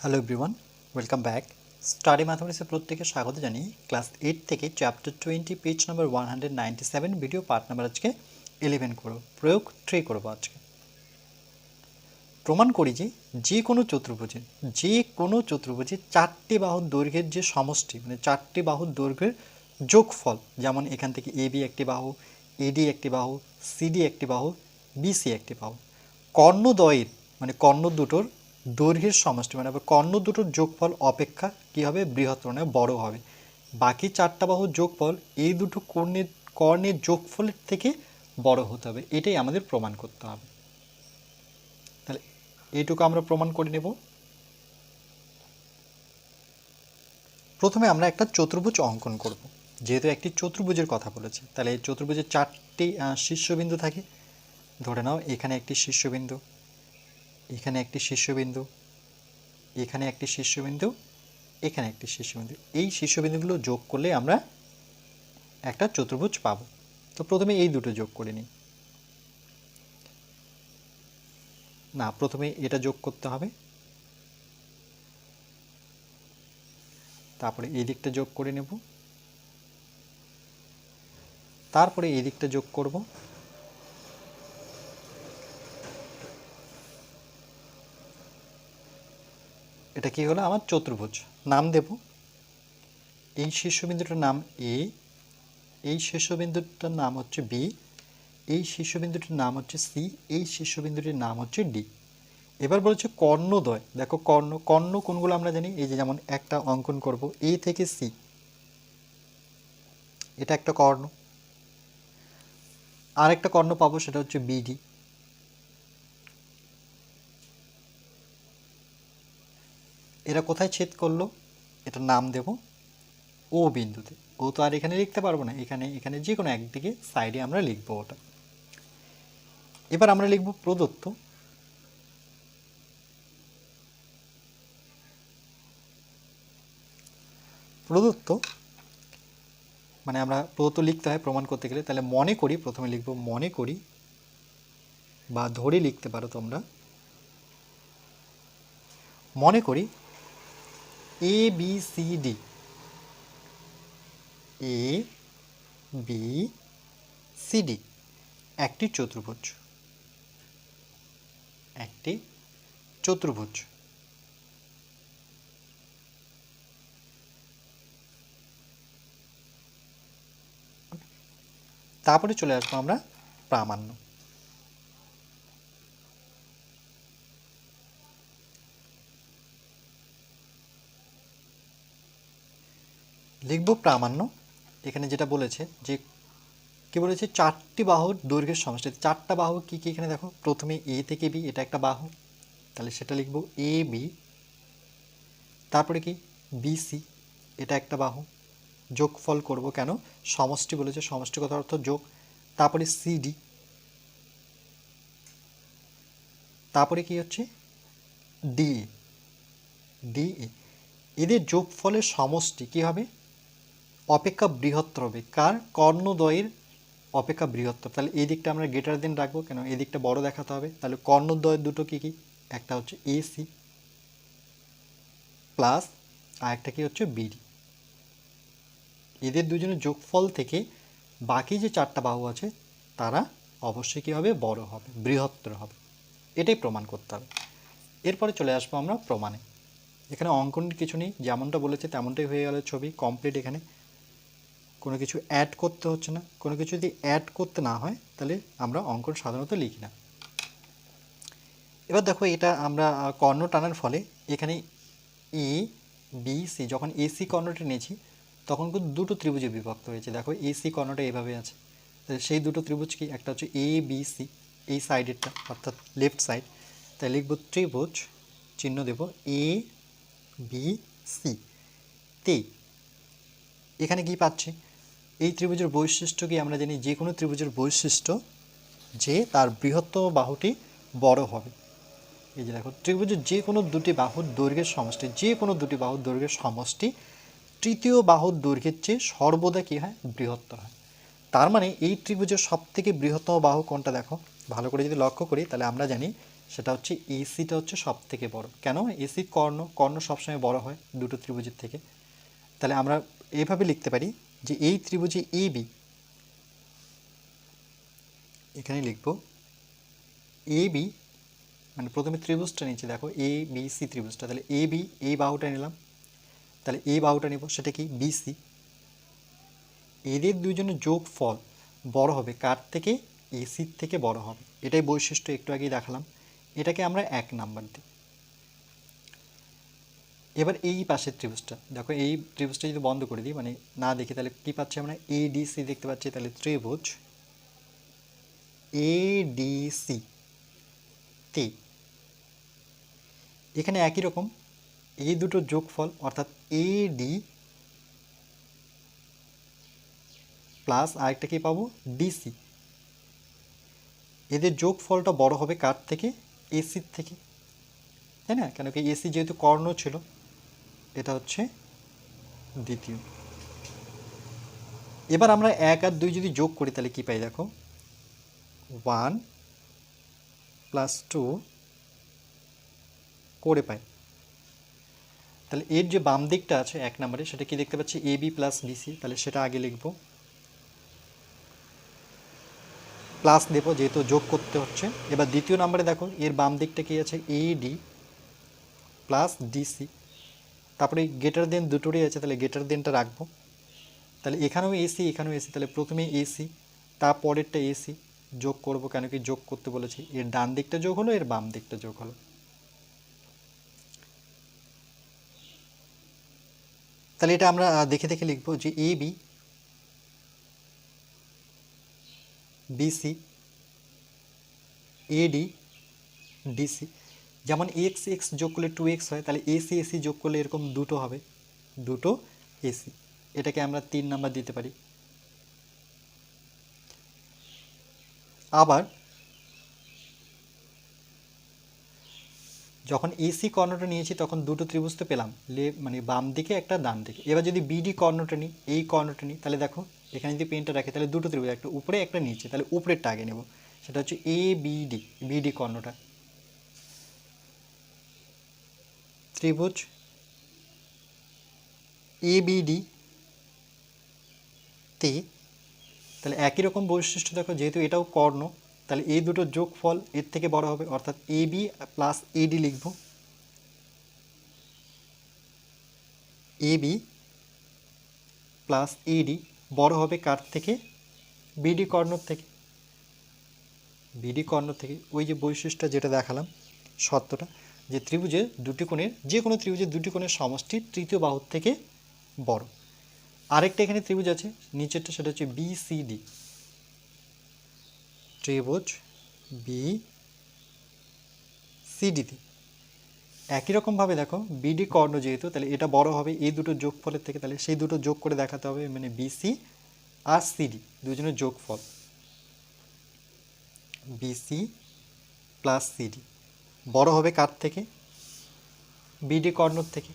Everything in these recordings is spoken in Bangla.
Hello everyone welcome back study ম্যাথমেটিক্সের প্রত্যেকে স্বাগত জানিয়ে ক্লাস এইট থেকে chapter twenty page number one hundred ninety seven video part number আজকে ইলেভেন করো প্রয়োগ থ্রি করব আজকে। প্রমাণ করি যে যে কোনো চতুর্ভুজের, যে কোনো চতুর্ভুজের চারটি বাহুর দৈর্ঘ্যের যে সমষ্টি মানে চারটি বাহুর দৈর্ঘ্যের যোগফল, যেমন এখান থেকে এ বি একটি বাহু এডি একটি বাহু সিডি একটি বাহু বিসি একটি বাহু, কর্ণদ্বয়ের মানে কর্ণ দুটোর দৈর্ঘ্যের সমষ্টি মানে কর্ণ দুটোর যোগফল অপেক্ষা কী হবে? বৃহত্তর মানে বড় হবে। বাকি চারটা বাহুর যোগফল, এই দুটো কর্ণের কর্ণের যোগফলের থেকে বড় হতে হবে। এটাই আমাদের প্রমাণ করতে হবে। তাহলে এইটুকু আমরা প্রমাণ করে নেব। প্রথমে আমরা একটা চতুর্ভুজ অঙ্কন করব। যেহেতু একটি চতুর্ভুজের কথা বলেছে, তাহলে এই চতুর্ভুজের চারটি শীর্ষবিন্দু থাকে। ধরে নাও, এখানে একটি শীর্ষবিন্দু। এখানে একটি শীর্ষবিন্দু, এখানে একটি শীর্ষবিন্দু, এখানে একটি শীর্ষবিন্দু। এই শীর্ষবিন্দুগুলো যোগ করলে আমরা একটা চতুর্ভুজ পাবো। তো প্রথমে এই দুটো যোগ করে নিই। না, প্রথমে এটা যোগ করতে হবে। তারপরে এই দিকটা যোগ করে নেব। তারপরে এই দিকটা যোগ করব। এটা কি হলো? আমার চতুর্ভুজ। নাম দেব। এই শীর্ষবিন্দুটার নাম এ। এই শীর্ষবিন্দুটার নাম হচ্ছে বি। এই শীর্ষবিন্দুটির নাম হচ্ছে সি। এই শীর্ষবিন্দুটির নাম হচ্ছে ডি। এবার বলেছে কর্ণদ্বয়। দেখো কর্ণ কর্ণ কোনগুলো আমরা জানি? এই যে যেমন একটা অঙ্কন করব, এ থেকে সি। এটা একটা কর্ণ। আর একটা কর্ণ পাবো, সেটা হচ্ছে বিডি। এরা কোথায় ছেদ করল? এটা নাম দেব ও বিন্দুতে। ও তো আর এখানে লিখতে পারব না। এখানে এখানে যে কোনো একদিকে সাইডে আমরা লিখব ওটা। এবার আমরা লিখব প্রদত্ত। প্রদত্ত মানে আমরা প্রদত্ত লিখতে হয় প্রমাণ করতে গেলে। তাহলে মনে করি, প্রথমে লিখব মনে করি বা ধরে লিখতে পারো তোমরা। মনে করি A B C D A B C D একটি চতুর্ভুজ। একটি চতুর্ভুজ। তারপরে চলে আসব আমরা প্রামাণ্য। লিখব প্রামাণ্য। এখানে যেটা বলেছে যে, কি বলেছে? চারটি বাহুর দৈর্ঘ্যের সমষ্টি। চারটা বাহু কি কি এখানে দেখো? প্রথমে এ থেকে বি এটা একটা বাহু। তাহলে সেটা লিখব এ বি তারপরে কি? বিসি এটা একটা বাহু। যোগফল করব কেন? সমষ্টি বলেছে সমষ্টি কথা অর্থ যোগ। তারপরে সিডি তারপরে কি হচ্ছে? ডি ডি এদের যোগফলের সমষ্টি কি হবে? অপেক্ষা বৃহত্তর হবে। কার? কর্ণদ্বয়ের অপেক্ষা বৃহত্তর। তাহলে এই দিকটা আমরা গ্রেটার দিন রাখব কেন? এই দিকটা বড় দেখাতে হবে। তাহলে কর্ণদ্বয়ের দুটো কি কি? একটা হচ্ছে এসি প্লাস আর একটা কি হচ্ছে বিডি এদের দুজনের যোগফল থেকে বাকি যে চারটা বাহু আছে, তারা অবশ্যই কী হবে? বড় হবে, বৃহত্তর হবে। এটাই প্রমাণ করতে হবে। এরপরে চলে আসব আমরা প্রমাণে। এখানে অঙ্কন কিছু নেই, যেমনটা বলেছে তেমনটাই হয়ে গেল ছবি কমপ্লিট এখানে। কোনো কিছু অ্যাড করতে হচ্ছে না। কোনো কিছু যদি অ্যাড করতে না হয়, তাহলে আমরা অঙ্কন সাধারণত লিখি না। এবার দেখো এটা আমরা কর্ণ টানার ফলে এখানে এ বি সি যখন এসি কর্ণটা নিয়েছি, তখন কিন্তু দুটো ত্রিভুজে বিভক্ত হয়েছে। দেখো এসি কর্ণটা এভাবে আছে। সেই দুটো ত্রিভুজ কি? একটা হচ্ছে এ বি সি এই সাইডেরটা অর্থাৎ লেফট সাইড তাই লিখব ত্রিভুজ, চিহ্ন দেব এ বি সি তে, এখানে কি পাচ্ছি? এই ত্রিভুজের বৈশিষ্ট্য কি? আমরা জানি যে কোনো ত্রিভুজের বৈশিষ্ট্য যে তার বৃহত্তম বাহুটি বড় হবে। এই যে দেখো, ত্রিভুজের যে কোনো দুটি বাহুর দৈর্ঘ্যের সমষ্টি, যে কোনো দুটি বাহুর দৈর্ঘ্যের সমষ্টি তৃতীয় বাহুর দৈর্ঘ্যের চেয়ে সর্বদা কী হয়? বৃহত্তর হয়। তার মানে এই ত্রিভুজের সব থেকে বৃহত্তম বাহু কোনটা দেখো? ভালো করে যদি লক্ষ্য করি, তাহলে আমরা জানি সেটা হচ্ছে এসিটা হচ্ছে সব থেকে বড়। কেন? এসি কর্ণ কর্ণ সবসময় বড় হয় দুটো ত্রিভুজের থেকে। তাহলে আমরা এইভাবে লিখতে পারি যে এই ত্রিভুজে বি, এখানে লিখব এ বি মানে প্রথমে ত্রিভুজটা নিচে দেখো এ, বি, সি ত্রিভুজটা, তাহলে এ বি এই বাহুটা নিলাম, তাহলে এই বাহুটা নেব, সেটা কি? বিসি এদের দুজনের যোগ ফল বড় হবে কার থেকে? এসির থেকে বড় হবে। এটাই বৈশিষ্ট্য একটু আগেই দেখালাম। এটাকে আমরা এক নাম্বার দিই। এবার এই পাশের ত্রিভুজটা, দেখো এই ত্রিভুজটা যদি বন্ধ করে দিই মানে না দেখি তাহলে কি পাচ্ছি আমরা? এডিসি দেখতে পাচ্ছি, তাহলে ত্রিভুজ এডিসি তে। এখানে একই রকম, এই দুটো যোগফল অর্থাৎ এডি প্লাস আরেকটা কি পাবো? ডিসি এদের যোগফলটা বড় হবে কার থেকে? এসির থেকে। তাই না? কেন কি এসি যেহেতু কর্ণ ছিল এটা হচ্ছে দ্বিতীয়। এবার আমরা এক আর দুই যদি যোগ করি, তাহলে কি পাই দেখো? ওয়ান প্লাস টু করে পাই। তাহলে এর যে বাম দিকটা আছে এক নম্বরে, সেটা কি দেখতে পাচ্ছি? এ বি প্লাস বিসি তাহলে সেটা আগে লিখব। প্লাস দেবো, যেহেতু যোগ করতে হচ্ছে। এবার দ্বিতীয় নম্বরে দেখো, এর বাম দিকটা কি আছে? এ ডি প্লাস ডিসি তারপরে গেটার দেন দুটোরই আছে, তাহলে গেটার দেনটা রাখব। তাহলে এখানেও এসি এখানেও এসি, তাহলে প্রথমে এসি, তারপরেরটা এসি, যোগ করব কেন কি যোগ করতে বলেছি। এর ডান দিকটা যোগ হলো, এর বাম দিকটা যোগ হলো। তাহলে এটা আমরা দেখে দেখে লিখব যে A B BC AD DC যেমন এক্স এক্স যোগ করলে টু এক্স হয়, তাহলে এসি এসি যোগ করলে এরকম দুটো হবে। দুটো এসি এটাকে আমরা তিন নাম্বার দিতে পারি। আবার যখন এসি কর্ণটা নিয়েছি, তখন দুটো ত্রিভুজ তো পেলাম। লে মানে বাম দিকে একটা ডান দিকে। এবার যদি বিডি কর্ণটা নিই, এই কর্ণটা নিই, তাহলে দেখো, এখানে যদি পেনটা রাখে, তাহলে দুটো ত্রিভুজ, একটা উপরে, একটা নিচে। তাহলে উপরেরটা আগে নেব। সেটা হচ্ছে এ বিডি বিডি কর্ণটা। ত্রিভুজ এ বিডি তে তাহলে একই রকম বৈশিষ্ট্য দেখো, যেহেতু এটাও কর্ণ, তাহলে এই দুটো যোগফল এর থেকে বড় হবে, অর্থাৎ এ বি প্লাস এডি লিখব। এ বি প্লাস এডি বড় হবে কার থেকে? বিডি কর্ণর থেকে। বিডি কর্ণ থেকে। ওই যে বৈশিষ্ট্য যেটা দেখালাম, সত্যটা। যে ত্রিভুজের দুটি কোণের, যে কোনো ত্রিভুজের দুটি কোণের সমষ্টি তৃতীয় বাহুর থেকে বড়। আরেকটা এখানে ত্রিভুজ আছে, নিচেরটা সেটা হচ্ছে বিসিডি ত্রিভুজ বি সিডিতে একই রকমভাবে দেখো বিডি কর্ণ যেহেতু, তাহলে এটা বড় হবে, এই দুটো যোগফলের থেকে তাহলে সেই দুটো যোগ করে দেখাতে হবে মানে বিসি আর সিডি দুজনের যোগফল। বিসি প্লাস সিডি বড় হবে কার থেকে? বিডি কর্ণর থেকে।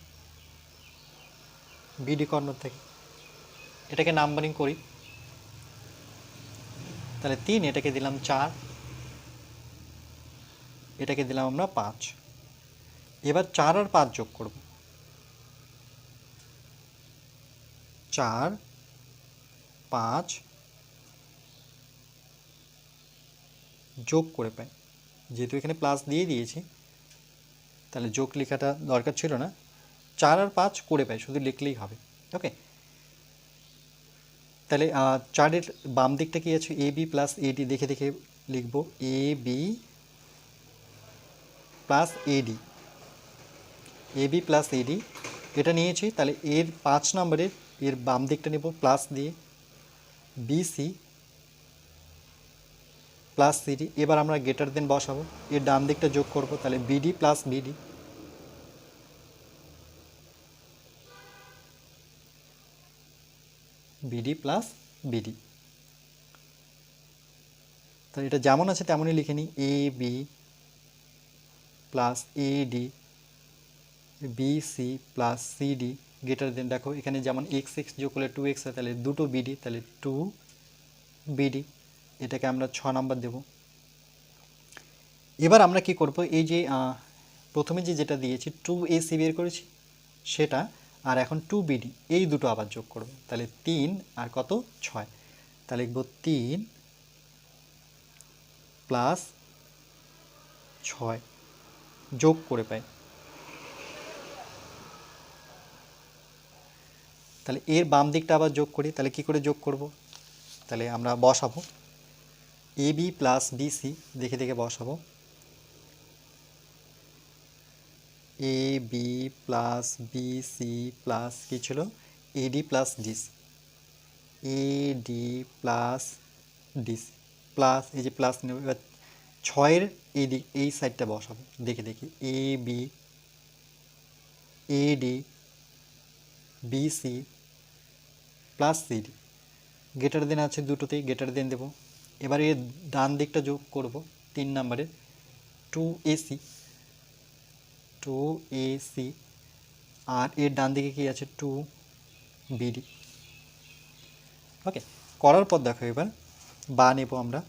বিডি কর্ণর থেকে। এটাকে নাম্বারিং করি। তাহলে তিন, এটাকে দিলাম চার। এটাকে দিলাম আমরা পাঁচ। এবার চার আর পাঁচ যোগ করব। চার, পাঁচ যোগ করে পাই। যেহেতু এখানে প্লাস দিয়ে দিয়েছি, তাহলে যোগ লেখাটা দরকার ছিল না। চার আর পাঁচ করে পাই, শুধু লিখলেই হবে। ওকে তাহলে চারের বাম দিকটা কি আছে? এ বি প্লাস এডি দেখে দেখে লিখব। A B plus AD A B plus AD এটা নিয়েছি, তাহলে এর পাঁচ নম্বরের, এর বাম দিকটা নেব প্লাস দিয়ে। বিসি প্লাস সিডি এবার আমরা গেটার দেন বসাবো। এর ডান দিকটা যোগ করব, তাহলে BD plus BD BD plus BD তাহলে এটা যেমন আছে তেমনই লিখে নিই A B plus A D B C plus C D greater than দেখো, এখানে যেমন এক্স এক্স যোগ করলে টু এক্স হয়, তাহলে দুটো বিডি তাহলে টু বিডি এটাকে আমরা ছ নাম্বার দেব। এবার আমরা কি করব? এই যে প্রথমে যে যেটা দিয়েছি টু এ সি বের করেছি, সেটা আর এখন টু বিডি এই দুটো আবার যোগ করব। তাহলে তিন আর কত? ছয়। তাহলে লিখব তিন প্লাস ছয়। যোগ করে পাই। তাহলে এর বাম দিকটা আবার যোগ করি। তাহলে কি করে যোগ করব? তাহলে আমরা বসাবো। এ বি প্লাস বিসি দেখে দেখে বসাবো। A B plus BC plus কী ছিল? AD plus DC AD plus DC plus এই যে প্লাস নেব, এবার ছয়ের এই দিক, এই সাইডটা বসাবো, দেখে দেখি। A B AD BC plus CD greater than আছে দুটোতেই গেটার দেন দেবো। এবার ডান দিকটা যোগ করব, তিন নম্বরে। টু এসি টু এসি আর এর ডান দিকে কি আছে? টু বিডি ওকে করার পর দেখো এবার, বা নেব আমরা,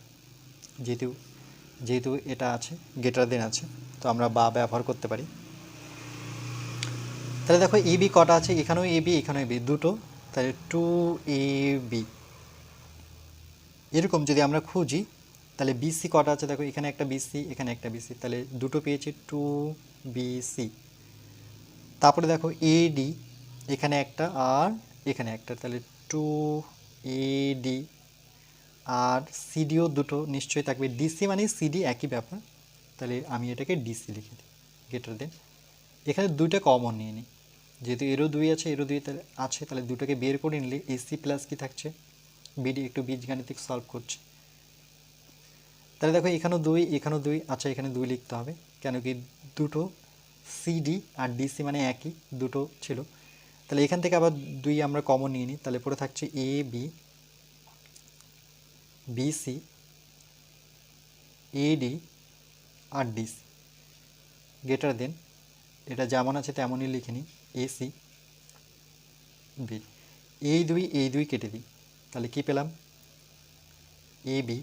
যেহেতু যেহেতু এটা আছে গেটার দেন আছে, তো আমরা বা ব্যবহার করতে পারি। তাহলে দেখো এ বি কটা আছে? এখানেও এ বি, এখানেও বি, দুটো। তাহলে টু এ বি এরকম যদি আমরা খুঁজি, তাহলে বিসি কটা আছে? দেখো, এখানে একটা বিসি এখানে একটা বিসি তাহলে দুটো পেয়েছি টু বিসি তারপরে দেখো এডি এখানে একটা আর, এখানে একটা। তাহলে টু এডি আর সিডিও দুটো নিশ্চয়ই থাকবে। ডিসি মানে সিডি একই ব্যাপার। তাহলে আমি এটাকে ডিসি লিখে দিই গেটার দেন এখানে দুইটা কমন নিয়ে নিই। যেহেতু এরও দুই আছে, এরও দুই তাহলে আছে। তাহলে দুটোকে বের করে নিলে এসি প্লাস কি থাকছে? বিডি একটু বীজগাণিতিক সলভ করছি। তাহলে দেখো এখানেও দুই এখানেও দুই আচ্ছা এখানে দুই লিখতে হবে, কেন কি দুটো সিডি আর ডিসি মানে একই, দুটো ছিল। তাহলে এখান থেকে আবার দুই আমরা কমন নিয়ে নিই, তাহলে পরে থাকছে এ বি বিসি এডি আর ডিসি গেটার দেন এটা যেমন আছে তেমনই লিখে নিই এসি বি এই দুই এই দুই কেটে দিই। তাহলে কি পেলাম? A B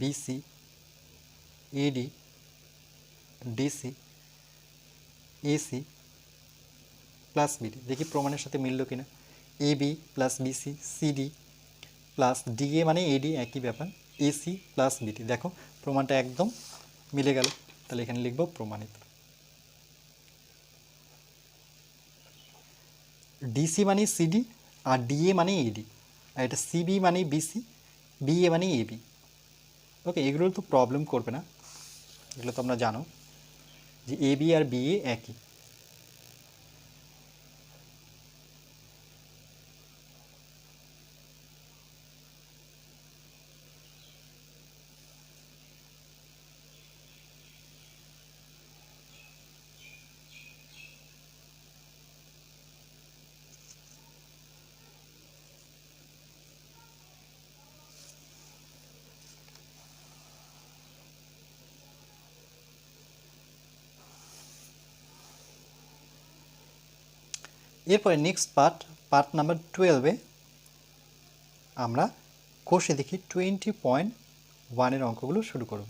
BC AD DC AC plus BD দেখি প্রমাণের সাথে মিলল কিনা। A B plus BC CD plus DA মানে এডি একই ব্যাপার। এসি প্লাস বিডি দেখো, প্রমাণটা একদম মিলে গেল। তাহলে এখানে লিখব প্রমাণিত। ডিসি মানে সিডি আর ডিএ মানে এডি আর এটা সিবি মানে বিসি বিএ মানে এবি ওকে এগুলো তো প্রবলেম করবে না। এগুলো তো আমরা জানো যে এবি আর বিএ একই। এরপরে নেক্সট পার্ট পার্ট নাম্বার টুয়েলভে আমরা কোষে দেখি টোয়েন্টি পয়েন্ট ওয়ানের অঙ্কগুলো শুরু করব।